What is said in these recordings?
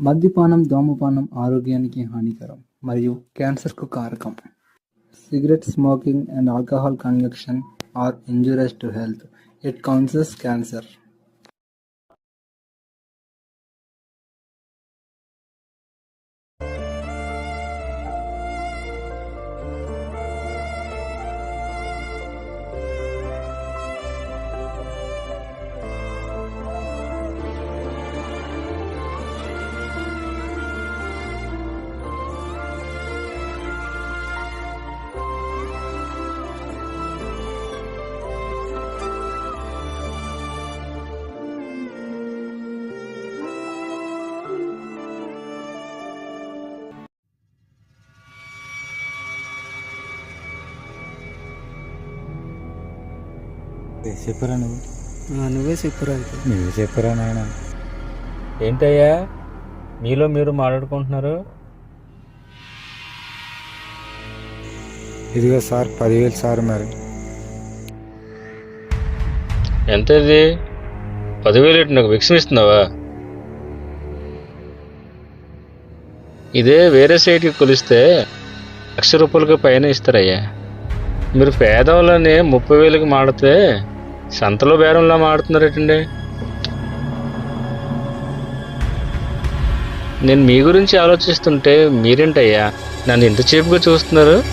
మద్యపానం ధూమపానం ఆరోగ్యానికి హానికరం మరియు క్యాన్సర్కు కారకం cigarette smoking and alcohol consumption are injurious to health it causes cancer చెప్పరా నువ్వు? నువ్వే చెప్పురా నువ్వు చెప్పరా నాయన? ఏంటయ్యా? మీలో మీరు మాట్లాడుకుంటున్నారు? ఇదిగో సార్ పదివేలు సార్ మరి. ఎంత ఇది పదివేలు ఏంటి నాకు విక్సం ఇస్తున్నావా ఇదే వేరే సైట్కి కొలిస్తే లక్ష రూపాయలకి పైన ఇస్తారయ్యా. మీరు పేదవాళ్ళని ముప్పై వేలకి మాడితే సంతలో బేరంలా మాడుతున్నారేటండి? నేను మీ గురించి ఆలోచిస్తుంటే మీరేంటయ్యా? నన్ను ఇంత చీప్గా చూస్తున్నారు?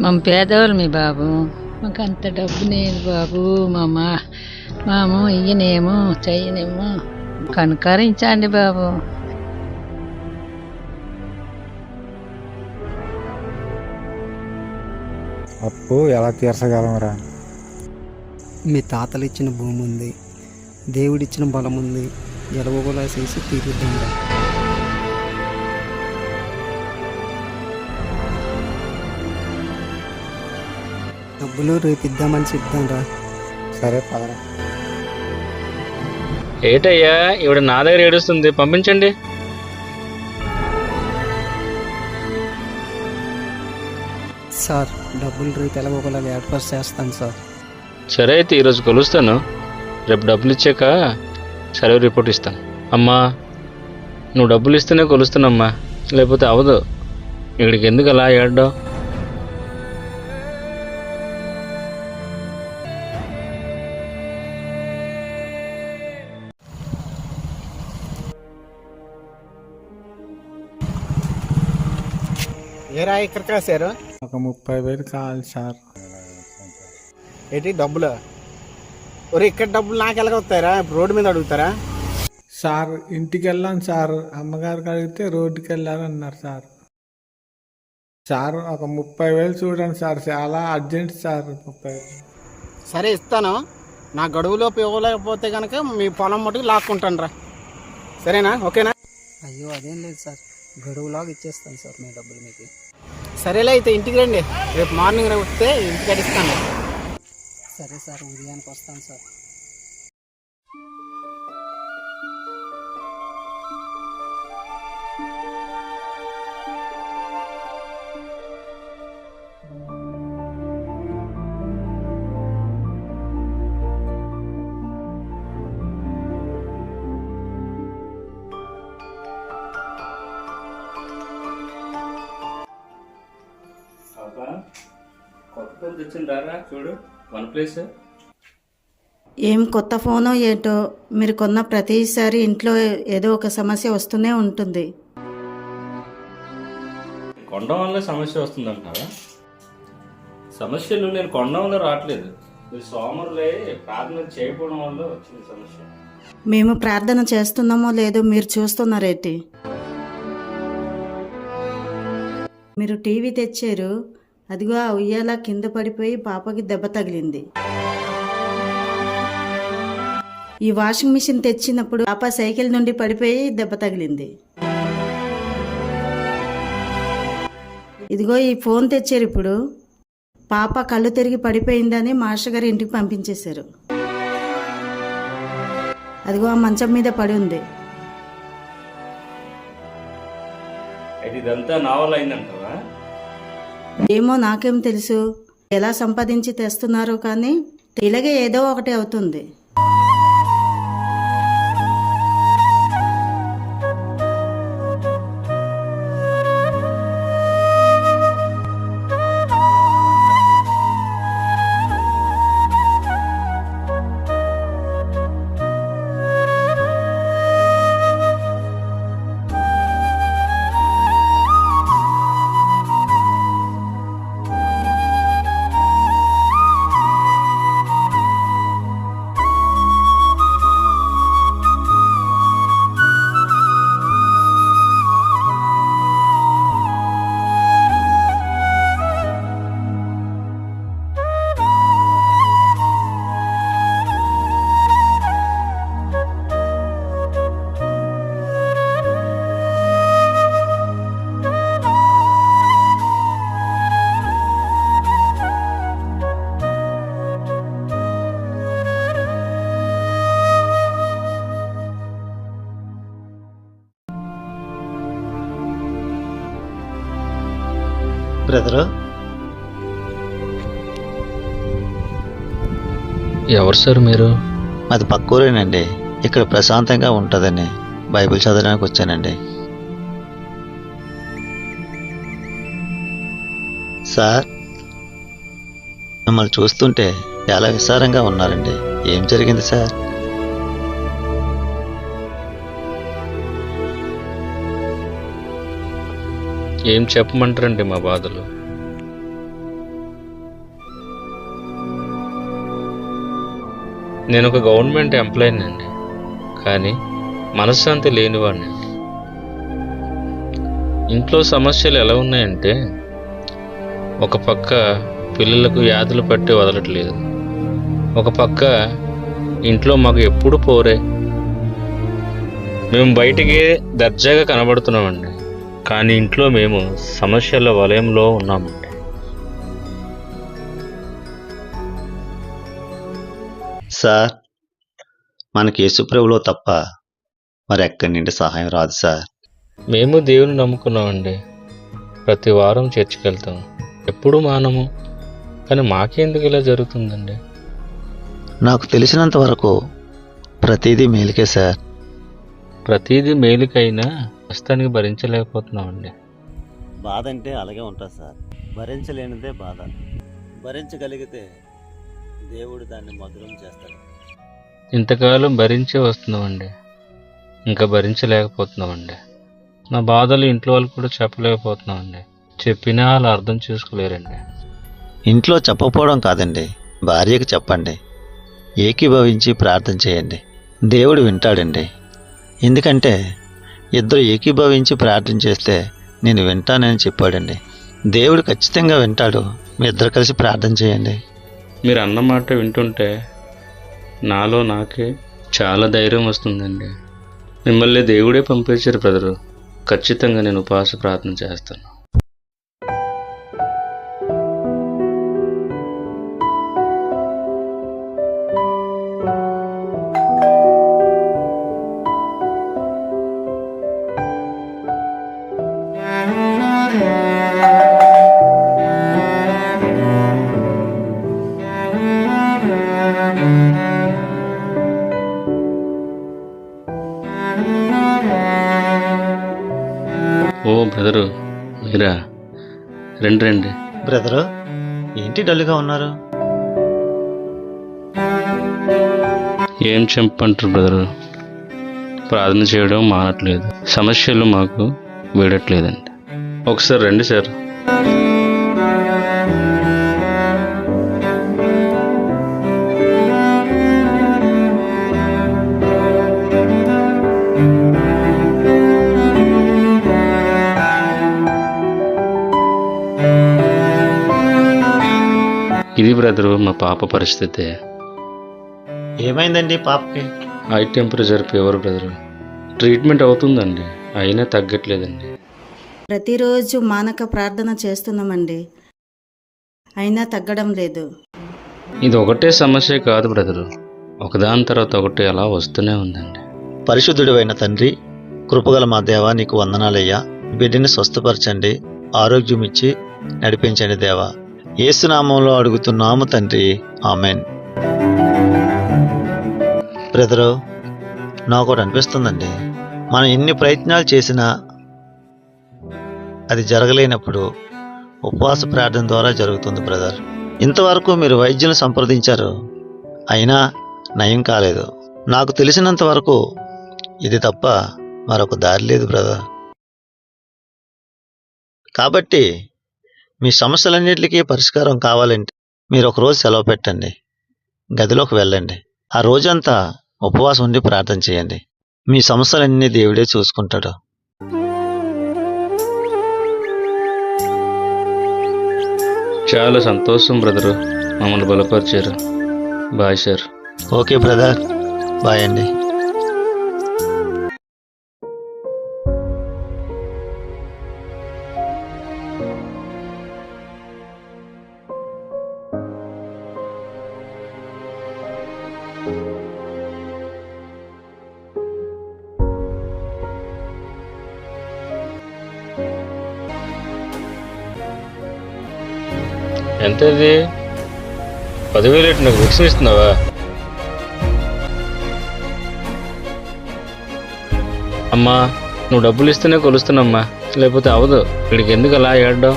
మేము పేదవాళ్ళమి బాబు. మాకు అంత డబ్బు లేదు బాబు మామ. మాము ఇయ్యనేమో చెయ్యనేమో. కనుకరించండి బాబు. అప్పు ఎలా తీర్చగలమరా మీ తాతలు ఇచ్చిన భూమి ఉంది దేవుడిచ్చిన బలం ఉంది ఎలవగోలా చేసి తీరుద్దాం రా. డబ్బులు రేపు ఇద్దామని చెప్దాం రా. సరే పదరా. ఏటయ్యా? ఇవిడ నా దగ్గర ఏడుస్తుంది. పంపించండి. సార్ డబ్బులు రేపు ఎలవగోలా ఏర్పాటు చేస్తాను సార్. సరే అయితే ఈరోజు కొలుస్తాను. రేపు డబ్బులు ఇచ్చాక సెలవు రిపోర్ట్ ఇస్తాను. అమ్మా నువ్వు డబ్బులు ఇస్తేనే కొలుస్తానమ్మా లేకపోతే అవదు. ఇక్కడికి ఎందుకు అలా ఏడ్డావు ఏరా ఇక్కడ కాసారు? ఒక ముప్పై వేలు కావాలి సార్. ఏంటి డబ్బులు? ఒరే ఇక్కడ డబ్బులు నాకు ఎలాగ వస్తారా రోడ్డు మీద అడుగుతారా? సార్ ఇంటికి వెళ్ళాను సార్. అమ్మగారికి అడిగితే రోడ్డుకి వెళ్ళారన్నారు సార్. సార్ ఒక ముప్పై వేలు చూడండి సార్. చాలా అర్జెంట్ సార్ ముప్పై వేలు. సరే ఇస్తాను. నా గడువులోపు ఇవ్వలేకపోతే కనుక మీ పొలం మటుకు లాక్కుంటాను రా సరేనా? ఓకేనా? అయ్యో అదేం లేదు సార్. గడువులాగా ఇచ్చేస్తాను సార్ మీ డబ్బులు మీకు. సరేలే అయితే ఇంటికి రండి. రేపు మార్నింగ్ వస్తే ఇంటికి అడిస్తాను సరే సార్ ఉదయానికి వస్తాను సార్. చూడు వన్ ప్లేస్. ఏం కొత్త ఫోనో ఏంటో మీరు కొన్న ప్రతిసారి ఇంట్లో ఏదో ఒక సమస్య వస్తూనే ఉంటుంది. కొనడం వల్ల సమస్య వస్తుందంటావా సమస్యలు నేను కొనడం వల్ల రావట్లేదు. మీరు సోమరులే ప్రార్థన చేయకపోవడం వల్ల వచ్చింది సమస్య. మేము ప్రార్థన చేస్తున్నామో లేదో మీరు చూస్తున్నారేంటి? మీరు టీవీ తెచ్చారు అదిగో ఆ ఉయ్యాల కింద పడిపోయి పాపకి దెబ్బ తగిలింది. ఈ వాషింగ్ మిషన్ తెచ్చినప్పుడు పాప సైకిల్ నుండి పడిపోయి దెబ్బ తగిలింది. ఇదిగో ఈ ఫోన్ తెచ్చారు ఇప్పుడు. పాప కళ్ళు తిరిగి పడిపోయిందని మాస్టర్ గారు ఇంటికి పంపించేశారు. అదిగో ఆ మంచం మీద పడి ఉంది. ఇదంతా నా వల్ల ఏమో నాకేం తెలుసు. ఎలా సంపాదించి తెస్తున్నారో కానీ ఇలాగే ఏదో ఒకటి అవుతుంది. బ్రదరు. ఎవరు సార్ మీరు? అది పక్కూరేనండి ఇక్కడ ప్రశాంతంగా ఉంటుందని బైబిల్ చదవడానికి వచ్చానండి. సార్ మిమ్మల్ని చూస్తుంటే చాలా విస్తారంగా ఉన్నారండి. ఏం జరిగింది సార్? ఏం చెప్పమంటారండి మా బాధలు? నేను ఒక గవర్నమెంట్ ఎంప్లాయీని అండి కానీ మనశ్శాంతి లేనివాడిని. ఇంట్లో సమస్యలు ఎలా ఉన్నాయంటే ఒక పక్క పిల్లలకు వ్యాధులు పట్టి వదలట్లేదు ఒక పక్క ఇంట్లో మాకు ఎప్పుడు పోరే. మేము బయటికి దర్జాగా కనబడుతున్నామండి. కానీ ఇంట్లో మేము సమస్యల వలయంలో ఉన్నామండి. సార్ మనకి యేసుప్రభులో తప్ప మరి ఎక్కడి నుండి సహాయం రాదు సార్. మేము దేవుని నమ్ముకున్నామండి. ప్రతి వారం చర్చికి వెళ్తాం ఎప్పుడు మానము కానీ మాకెందుకు ఇలా జరుగుతుందండి? నాకు తెలిసినంత వరకు ప్రతిదీ మేలుకే సార్. ప్రతిదీ మేలుకైనా ప్రస్తుతానికి భరించలేకపోతున్నామండి. బాధ అంటే అలాగే ఉంటుంది సార్. భరించలేనిదే బాధ. భరించగలిగితే దేవుడు దాన్ని మధురం చేస్తాడు. ఇంతకాలం భరించే వస్తున్నామండి. ఇంకా భరించలేకపోతున్నామండి. నా బాధలు ఇంట్లో వాళ్ళకి కూడా చెప్పలేకపోతున్నామండి. చెప్పినా వాళ్ళు అర్థం చేసుకోలేరండి. ఇంట్లో చెప్పకపోవడం కాదండి. భార్యకి చెప్పండి. ఏకీభవించి ప్రార్థన చేయండి. దేవుడు వింటాడండి. ఎందుకంటే ఇద్దరు ఏకీభవించి ప్రార్థన చేస్తే నేను వింటానని చెప్పాడండి. దేవుడు ఖచ్చితంగా వింటాడు. మీ ఇద్దరు కలిసి ప్రార్థన చేయండి. మీరు అన్నమాట వింటుంటే నాలో నాకే చాలా ధైర్యం వస్తుందండి. మిమ్మల్ని దేవుడే పంపించారు బ్రదరు. ఖచ్చితంగా నేను ఉపవాస ప్రార్థన చేస్తాను. రండి రండి. బ్రదరు ఏంటి డల్గా ఉన్నారు? ఏం చెప్పంటారు బ్రదరు? ప్రార్థన చేయడం మానట్లేదు. సమస్యలు మాకు వీడట్లేదండి. ఒకసారి రండి సార్. ఇది బ్రదరు మా పాప పరిస్థితి. ఏమైందండి పాపకి? High temperature fever brother treatment అవుతుందండి అయినా తగ్గట్లేదండి. ప్రతిరోజు మానక ప్రార్థన చేస్తున్నామండి. అయినా తగ్గడం లేదు. ఇది ఒకటే సమస్య కాదు బ్రదరు ఒకదాని తర్వాత ఒకటి అలా వస్తూనే ఉందండి. పరిశుద్ధుడు అయిన తండ్రి కృపగల మా దేవా నీకు వందనాలయ్యా. బిడ్డని స్వస్థపరచండి ఆరోగ్యం ఇచ్చి నడిపించండి దేవా. ఏసునామంలో అడుగుతున్నాము తండ్రి. ఆమెన్. బ్రదరు నాకు ఒకటి అనిపిస్తుందండి. మనం ఎన్ని ప్రయత్నాలు చేసినా అది జరగలేనప్పుడు ఉపవాస ప్రార్థన ద్వారా జరుగుతుంది బ్రదర్. ఇంతవరకు మీరు వైద్యులను సంప్రదించారు. అయినా నయం కాలేదు. నాకు తెలిసినంత వరకు ఇది తప్ప మరొక దారి లేదు బ్రదర్. కాబట్టి మీ సమస్యలన్నిటికీ పరిష్కారం కావాలంటే మీరు ఒక రోజు సెలవు పెట్టండి. గదిలోకి వెళ్ళండి. ఆ రోజంతా ఉపవాసం ఉండి ప్రార్థన చేయండి. మీ సమస్యలన్నీ దేవుడే చూసుకుంటాడు. చాలా సంతోషం బ్రదరు. మమ్మల్ని బలపరిచారు. Bye sir. Okay brother. Bye అండి. ఎంత ఇది పదివేలు ఎట్టు నాకు ఫిక్స్ ఇస్తున్నావా? అమ్మా నువ్వు డబ్బులు ఇస్తేనే కొలుస్తున్నామ్మా లేకపోతే అవదు. ఇక్కడికి ఎందుకు అలా ఏడ్డావు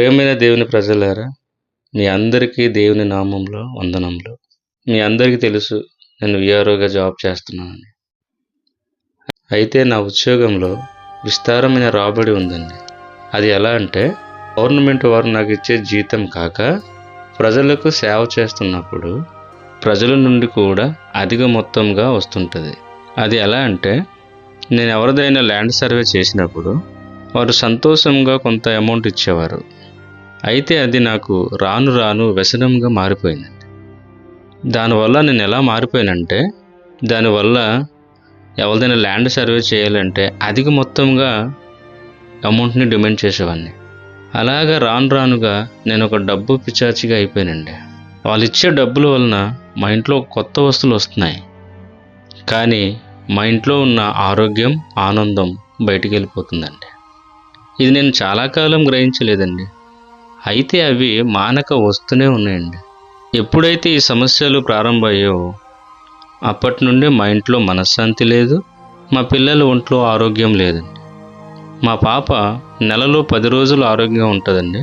ప్రేమైన దేవుని ప్రజలారా మీ అందరికీ దేవుని నామంలో వందనంలో మీ అందరికీ తెలుసు నేను విఆర్ఓగా జాబ్ చేస్తున్నానని. అయితే నా ఉద్యోగంలో విస్తారమైన రాబడి ఉందండి. అది ఎలా అంటే గవర్నమెంట్ వారు నాకు ఇచ్చే జీతం కాక ప్రజలకు సేవ చేస్తున్నప్పుడు ప్రజల నుండి కూడా అధిక మొత్తంగా వస్తుంటుంది. అది ఎలా అంటే నేను ఎవరిదైనా ల్యాండ్ సర్వే చేసినప్పుడు వారు సంతోషంగా కొంత అమౌంట్ ఇచ్చేవారు. అయితే అది నాకు రాను రాను వ్యసనంగా మారిపోయిందండి. దానివల్ల నేను ఎలా మారిపోయానంటే దానివల్ల ఎవరిదైనా ల్యాండ్ సర్వే చేయాలంటే అధిక మొత్తంగా అమౌంట్ని డిమాండ్ చేసేవాడిని. అలాగా రాను రానుగా నేను ఒక డబ్బు పిచాచిగా అయిపోయానండి. వాళ్ళు ఇచ్చే డబ్బుల వలన మా ఇంట్లో కొత్త వస్తువులు వస్తున్నాయి. కానీ మా ఇంట్లో ఉన్న ఆరోగ్యం ఆనందం బయటికి వెళ్ళిపోతుందండి. ఇది నేను చాలా కాలం గ్రహించలేదండి. అయితే అవి మానక వస్తూనే ఉన్నాయండి. ఎప్పుడైతే ఈ సమస్యలు ప్రారంభమయ్యావో అప్పటి నుండి మా ఇంట్లో మనశ్శాంతి లేదు మా పిల్లల ఒంట్లో ఆరోగ్యం లేదండి. మా పాప నెలలో పది రోజులు ఆరోగ్యంగా ఉంటుందండి.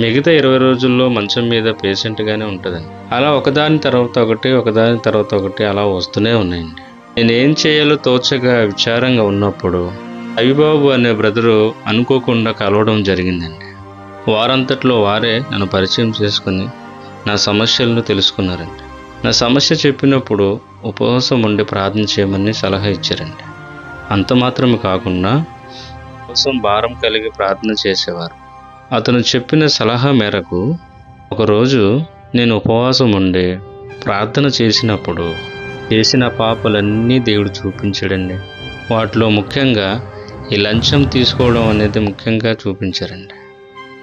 మిగతా ఇరవై రోజుల్లో మంచం మీద పేషెంట్గానే ఉంటుందండి. అలా ఒకదాని తర్వాత ఒకటి ఒకదాని తర్వాత ఒకటి అలా వస్తూనే ఉన్నాయండి. నేను ఏం చేయాలో తోచగా విచారంగా ఉన్నప్పుడు అవిబాబు అనే బ్రదరు అనుకోకుండా కలవడం జరిగిందండి. వారంతట్లో వారే నన్ను పరిచయం చేసుకుని నా సమస్యలను తెలుసుకున్నారండి నా సమస్య చెప్పినప్పుడు ఉపవాసం ఉండి ప్రార్థన చేయమని సలహా ఇచ్చారండి అంత మాత్రమే కాకుండా కోసం భారం కలిగి ప్రార్థన చేసేవారు. అతను చెప్పిన సలహా మేరకు ఒకరోజు నేను ఉపవాసం ఉండి ప్రార్థన చేసినప్పుడు చేసిన పాపలన్నీ దేవుడు చూపించాడండి. వాటిలో ముఖ్యంగా ఈ లంచం తీసుకోవడం అనేది ముఖ్యంగా చూపించారండి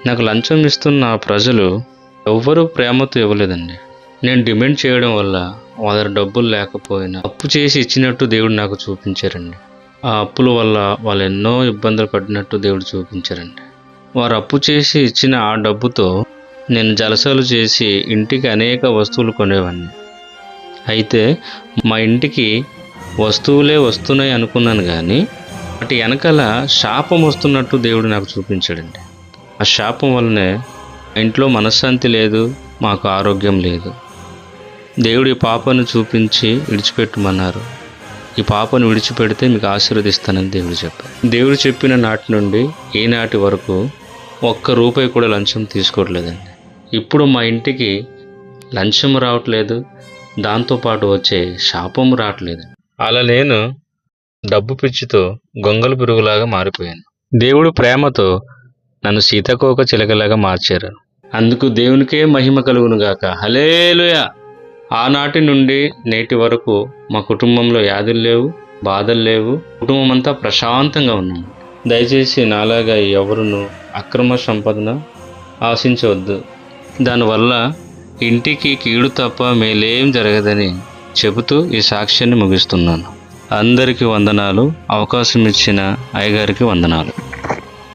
నాకు లంచం ఇస్తున్న ప్రజలు ఎవ్వరూ ప్రేమతో ఇవ్వలేదండి. నేను డిమాండ్ చేయడం వల్ల వాళ్ళ డబ్బులు లేకపోయినా అప్పు చేసి ఇచ్చినట్టు దేవుడు నాకు చూపించారండి. ఆ అప్పుల వల్ల వాళ్ళు ఎన్నో ఇబ్బందులు పడినట్టు దేవుడు చూపించారండి. వారు అప్పు చేసి ఇచ్చిన ఆ డబ్బుతో నేను జలసాలు చేసి ఇంటికి అనేక వస్తువులు కొనేవాడిని. అయితే మా ఇంటికి వస్తువులే వస్తున్నాయి అనుకున్నాను కానీ వాటి వెనకాల శాపం వస్తున్నట్టు దేవుడు నాకు చూపించాడండి. ఆ శాపం వల్లనే ఇంట్లో మనశ్శాంతి లేదు మాకు ఆరోగ్యం లేదు. దేవుడు ఈ పాపను చూపించి విడిచిపెట్టమన్నారు. ఈ పాపను విడిచిపెడితే మీకు ఆశీర్వదిస్తానని దేవుడు చెప్పారు దేవుడు చెప్పిన నాటి నుండి ఈనాటి వరకు ఒక్క రూపాయి కూడా లంచం తీసుకోవట్లేదండి. ఇప్పుడు మా ఇంటికి లంచం రావట్లేదు దాంతోపాటు వచ్చే శాపం రావట్లేదు అలా నేను డబ్బు పిచ్చితో గొంగలు పురుగులాగా మారిపోయాను. దేవుడు ప్రేమతో నన్ను సీతకోక చిలకలాగా మార్చారు. అందుకు దేవునికే మహిమ కలుగును హలేలుయ ఆనాటి నుండి నేటి వరకు మా కుటుంబంలో వ్యాధులు లేవు బాధలు లేవు. కుటుంబం అంతా ప్రశాంతంగా ఉన్నాం. దయచేసి నాలాగా ఎవరును అక్రమ సంపదన ఆశించవద్దు. దానివల్ల ఇంటికి కీడు తప్ప మేలేం జరగదని చెబుతూ ఈ సాక్ష్యాన్ని ముగిస్తున్నాను. అందరికీ వందనాలు అవకాశం ఇచ్చిన అయ్యగారికి వందనాలు.